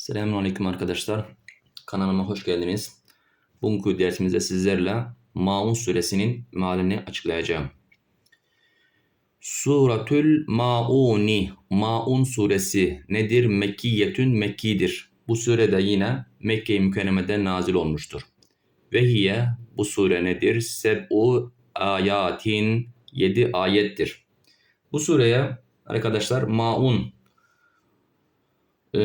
Selamünaleyküm arkadaşlar. Kanalıma hoş geldiniz. Bugünkü dersimizde sizlerle Maun suresinin mealini açıklayacağım. Suratül Mauni, Maun suresi nedir? Mekkiyetün Mekkidir. Bu surede yine Mekke-i Mükerreme'de nazil olmuştur. Ve hiye, bu sure nedir? Seb'u ayatin, 7 ayettir. Bu sureye arkadaşlar Maun e,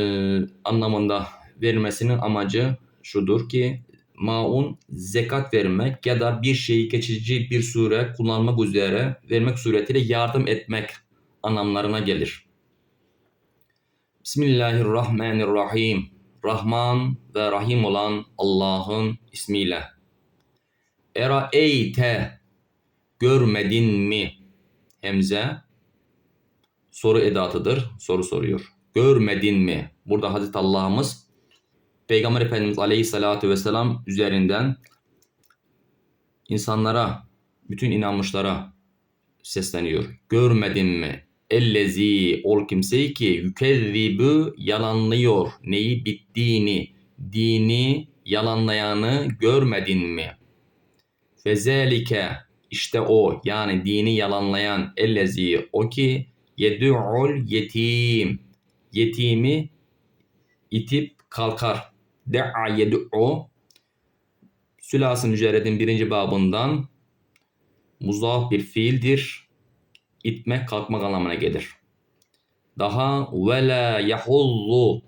anlamında verilmesinin amacı şudur ki maun zekat vermek ya da bir şeyi geçici bir sure kullanmak üzere vermek suretiyle yardım etmek anlamlarına gelir. Bismillahirrahmanirrahim. Rahman ve Rahim olan Allah'ın ismiyle. Era eyte görmedin mi? Hemze soru edatıdır. Soru soruyor görmedin mi? Burada Hazreti Allah'ımız Peygamber Efendimiz Aleyhisselatü Vesselam üzerinden insanlara, bütün inanmışlara sesleniyor. Görmedin mi? Ellezi ol kimseyi ki yükezzibü yalanlıyor. Neyi bittiğini, dini yalanlayanı görmedin mi? Fezelike işte o yani dini yalanlayan ellezi o ki yed'ul yetim yetimi itip kalkar. De'a yed'u Sülasın mücerredin birinci babından muzaf bir fiildir. İtmek, kalkmak anlamına gelir. Daha ve la yahullu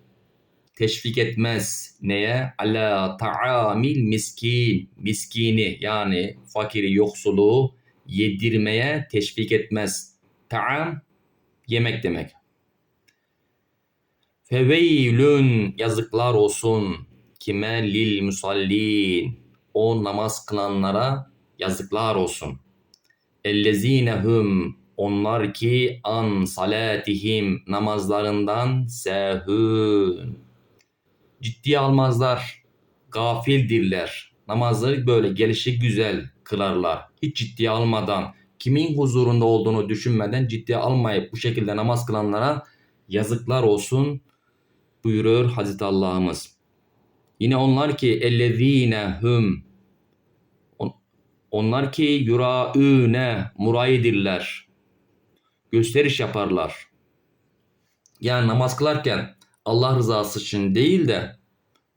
teşvik etmez neye? Ala ta'amil miskin. Miskini yani fakiri, yoksulu yedirmeye teşvik etmez. Ta'am yemek demek. Feveylün yazıklar olsun kime lil musallin o namaz kılanlara yazıklar olsun. Ellezinehum onlar ki an salatihim namazlarından sehün. Ciddiye almazlar, gafildirler. Namazları böyle gelişi güzel kılarlar. Hiç ciddiye almadan, kimin huzurunda olduğunu düşünmeden ciddiye almayıp bu şekilde namaz kılanlara yazıklar olsun buyuruyor Hazreti Allah'ımız. Yine onlar ki ellezine hum onlar ki yuraüne murayidirler. Gösteriş yaparlar. Yani namaz kılarken Allah rızası için değil de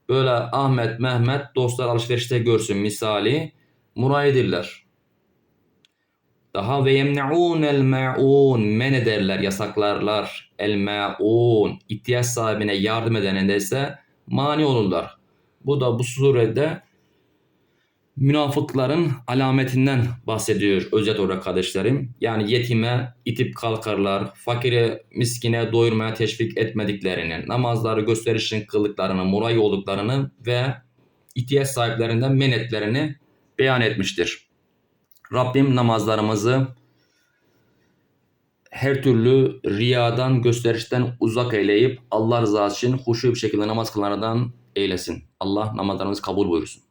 böyle Ahmet, Mehmet dostlar alışverişte görsün misali murayidirler. Daha ve yemne'un el ma'un men ederler, yasaklarlar. El ma'un ihtiyaç sahibine yardım eden ise mani olurlar. Bu da bu surede münafıkların alametinden bahsediyor özet olarak kardeşlerim. Yani yetime itip kalkarlar, fakire, miskine doyurmaya teşvik etmediklerini, namazları gösterişin kıldıklarını, muray olduklarını ve ihtiyaç sahiplerinden men etlerini beyan etmiştir. Rabbim namazlarımızı her türlü riyadan, gösterişten uzak eyleyip Allah rızası için huşu bir şekilde namaz kılanlardan eylesin. Allah namazlarımızı kabul buyursun.